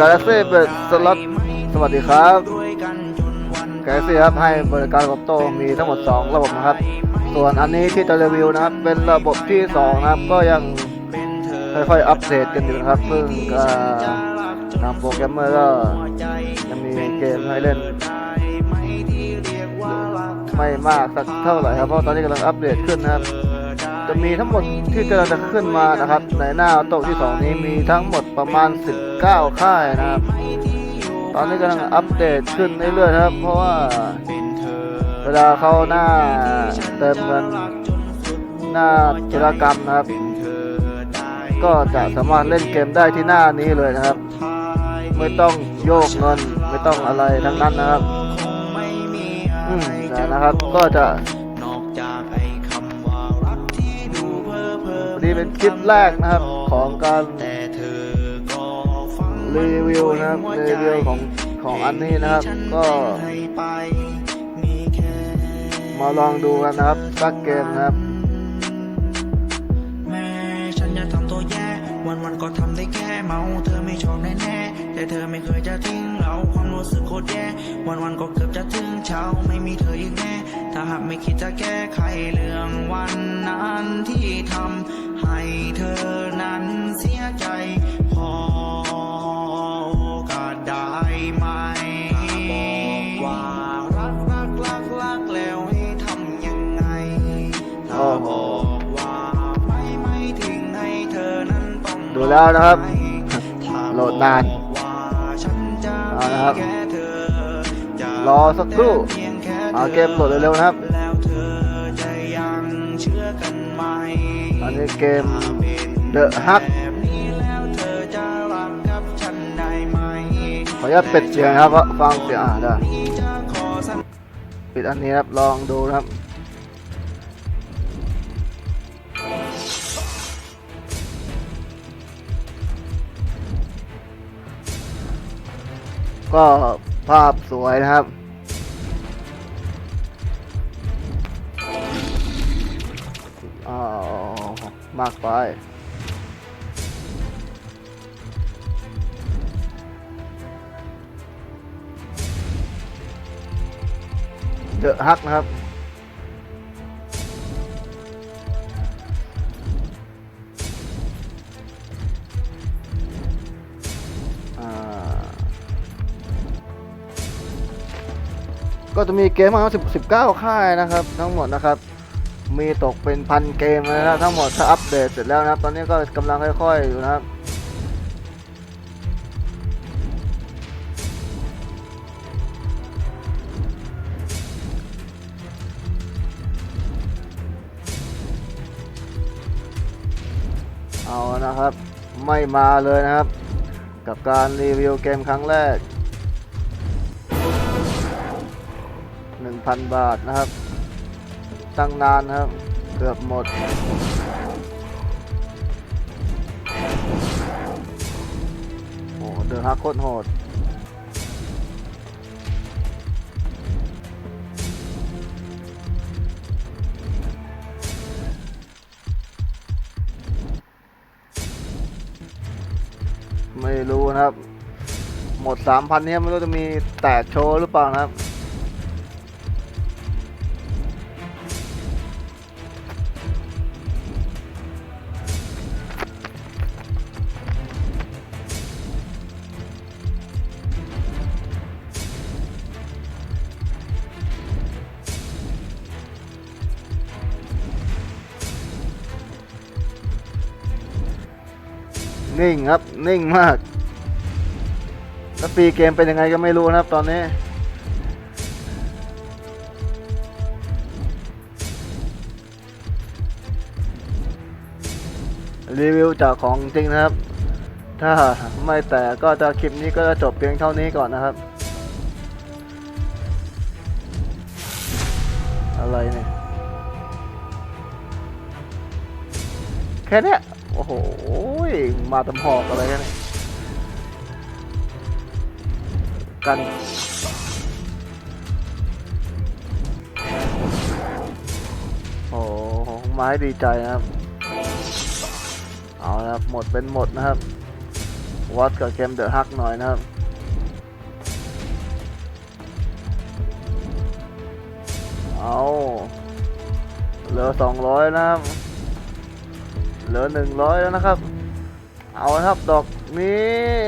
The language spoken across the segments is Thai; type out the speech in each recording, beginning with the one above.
กาแล็กซี่เปิดสล็อตสวัสดีครับกาแล็กซี่ครับให้บริการกับโตมีทั้งหมด 2 ระบบนะครับ ส่วนอันนี้ที่จะรีวิวนะครับ เป็นระบบที่ 2 นะครับ ก็ยังค่อยๆอัปเดตกันอยู่นะครับซึ่งทางโปรแกรมเมอร์ก็ยังมีเกมให้เล่น ไม่มากสักเท่าไหร่ครับ เพราะตอนนี้กำลังอัปเดตขึ้นนะครับ จะมีทั้งหมด ที่กำลังจะขึ้นมานะครับ ในหน้าโต๊ะที่ 2 นี้มีทั้งหมดประมาณ 19 ค่ายนะครับ ตอนนี้กำลังอัปเดตขึ้นเรื่อยๆครับ เพราะว่าเวลาเขาหน้าเติมเงินหน้าธุรกรรมนะครับ ก็จะสามารถเล่นเกมได้ที่หน้านี้เลยนะครับ ไม่ต้องโยกเงินไม่ต้องอะไรทั้งนั้นนะครับอืมนะครับก็จะ เป็นคลิปแรกนะครับ ของการรีวิวนะครับรีวิวของของอันนี้นะครับ ก็มาลองดูกันนะครับสักเกมนะครับวันวันก็ทำได้แค่เมาเธอไม่ชอบแน่ๆแต่เธอไม่เคยจะทิ้งเราความรู้สึกโคตรแย่วันวันก็เกือบจะถึงเช้าไม่มีเธออีกแน่ ถ้าหากไม่คิดจะแก้ไขเรื่องวันนั้นที่ทำให้เธอนั้นเสียใจพอโอกาสได้ไหมบอกว่ารักรักรักรักแล้วให้ทำยังไง ถ้าบอกว่าไม่ไม่ทิ้งให้เธอนั้นต้องดูแล้วนะครับถ้าโหลดนานบอกว่าฉันจะเอาละครับมีแค่เธอจะรอสักครู่ เพียงแค่ธเอาเกมโหลดเร็วๆนะครับแล้วเธอจะยังเชื่อกันไหมอันนี้เกม The Hug แบบนี้แล้วเธอจะรักกับฉันได้ไหมขออนุญาตปิดเสียงนะครับเพราะฟังเสียงอ่าได้ที่จะขอสัญปิดอันนี้ครับลองดูนะครับก็ภาพสวยนะครับ มากไป เดอะฮักนะครับอ่าก็จะมีเกมมาสิบสิบเก้าค่ายนะครับ ทั้งหมดนะครับ มีตกเป็นพันเกมเลยนะครับทั้งหมดถ้าอัปเดตเสร็จแล้วนะครับตอนนี้ก็กำลังค่อยๆอยู่นะครับเอานะครับไม่มาเลยนะครับ กับการรีวิวเกมครั้งแรก 1,000 บาทนะครับ ตั้งนานครับ เกือบหมด โอ้เดือดฮักโคตรโหดไม่รู้นะครับ หมด3,000เนี่ยไม่รู้จะมีแตกโชว์หรือเปล่านะครับ นิ่งครับนิ่งมากแล้วปีเกมเป็นยังไงก็ไม่รู้นะครับตอนนี้รีวิวจากของจริงนะครับ ถ้าไม่แต่ก็จะคลิปนี้ก็จะจบเพียงเท่านี้ก่อนนะครับ อะไรเนี่ย แค่นี้ โอ้โห มาตำหอกอะไรกันกันโอ้โหไม้ดีใจนะครับ เอาละครับหมดเป็นหมดนะครับโอ้วัดกับเกมเดอะฮักหน่อยนะครับเอาเหลือสองร้อยนะครับ เหลือหนึ่งร้อยแล้วนะครับ เอาครับดอกนี้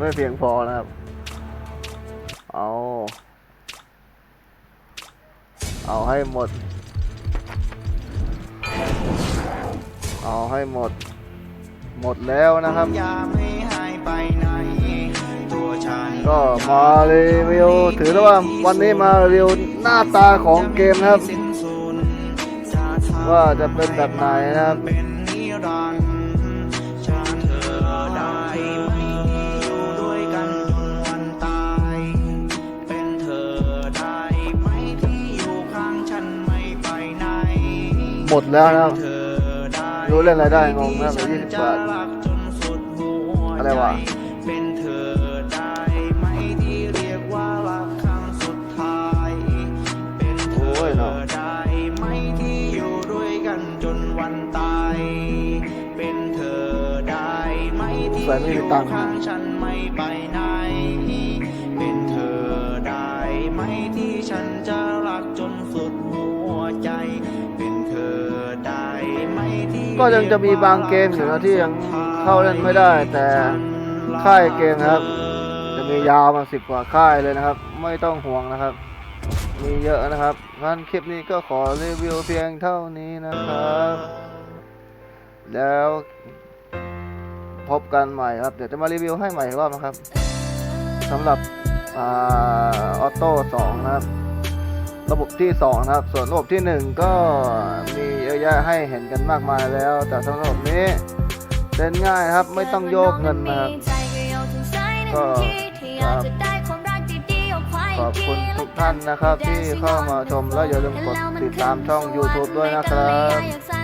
ไม่เพียงพอนะครับ เอา เอาให้หมด เอาให้หมด หมดแล้วนะครับ ก็มาเรีวิวถือได้ว่าวันนี้มารีวิวหน้าตาของเกมนะครับ ว่าจะเป็นแบบไหนนะครับเป็นนิรันดร์จะเธอได้ไหมที่อยู่ด้วยกันจนวันตายเป็นเธอได้ไหมที่อยู่ข้างฉันไม่ไปไหนหมดแล้วนะครับเธอได้รู้เล่นอะไรได้งงนะเหลือที่20ฉับาทนจะรักจนสุดหัวอะไรวะ ไหมที่ใส่ไม่มีตังค์ข้างฉันไม่ไปไหนเป็นเธอได้ไหมที่ฉันจะรักจนสุดหัวใจ เป็นเธอได้ไหมที่ก็ยังจะมีบางเกมอยู่นะที่ยังเข้าเล่นไม่ได้ แต่ค่ายเกมครับ จะมียาวมาสิบกว่าค่ายเลยนะครับ ไม่ต้องห่วงนะครับ มีเยอะนะครับงั้นคลิปนี้ก็ขอรีวิวเพียงเท่านี้นะครับ แล้ว พบกันใหม่ครับ เดี๋ยวจะมารีวิวให้ใหม่อีกรอบนะครับสำหรับออโต้สองนะครับ ระบบที่สองนะครับ ส่วนระบบที่หนึ่งก็มีเยอะแยะให้เห็นกันมากมายแล้ว แต่สำหรับระบบนี้เล่นง่ายครับไม่ต้องโยกเงินนะครับก็ขอบคุณทุกท่านนะครับที่เข้ามาชมแล้วอย่าลืมกดติดตามช่อง YouTube ด้วยนะครับ